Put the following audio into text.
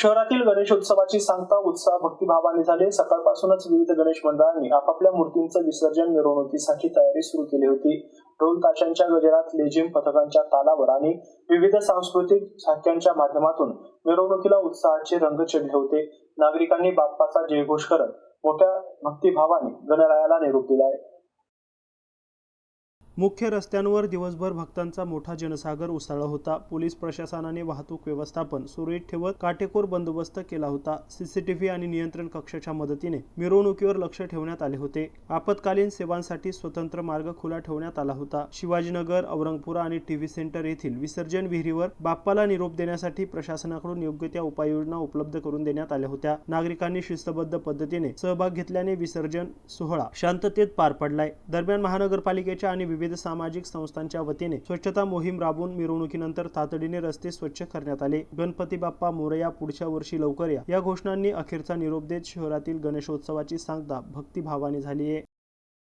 शहरातील गणेशोत्सवाची सांगता उत्साह भक्तिभावाने झाले. सकाळपासूनच विविध गणेश मंडळांनी आपापल्या मूर्तींचं विसर्जन मिरवणुकीसाठी तयारी सुरू केली होती. ढोल ताशांच्या गजरात लेझिम पथकांच्या तालावर आणि विविध सांस्कृतिक झाक्यांच्या माध्यमातून मिरवणुकीला उत्साहाचे रंग चढले होते. नागरिकांनी बाप्पाचा जयघोष करत मोठ्या भक्तिभावाने गणरायाला निरोप दिलाय. मुख्य रस्त्यांवर दिवसभर भक्तांचा मोठा जनसागर उसळला होता. पोलीस प्रशासनाने वाहतूक व्यवस्थापन सुरळीत ठेवत काटेकोर बंदोबस्त केला होता. सीसीटीव्ही आणि नियंत्रण कक्षाच्या मदतीने मिरवणुकीवर लक्ष ठेवण्यात आले होते. आपत्कालीन सेवांसाठी स्वतंत्र मार्ग खुला ठेवण्यात आला होता. शिवाजीनगर औरंगपुरा आणि टीव्ही सेंटर येथील विसर्जन विहिरीवर बाप्पाला निरोप देण्यासाठी प्रशासनाकडून योग्य त्या उपाययोजना उपलब्ध करून देण्यात आल्या होत्या. नागरिकांनी शिस्तबद्ध पद्धतीने सहभाग घेतल्याने विसर्जन सोहळा शांततेत पार पडलाय. दरम्यान महानगरपालिकेच्या आणि विविध सामाजिक संस्थांच्या वतीने स्वच्छता मोहीम राबवून मिरवणुकीनंतर तातडीने रस्ते स्वच्छ करण्यात आले. गणपती बाप्पा मोरया पुढच्या वर्षी लवकर या. या घोषणांनी अखेरचा निरोप देत शहरातील गणेशोत्सवाची सांगता भक्तिभावाने झाली आहे.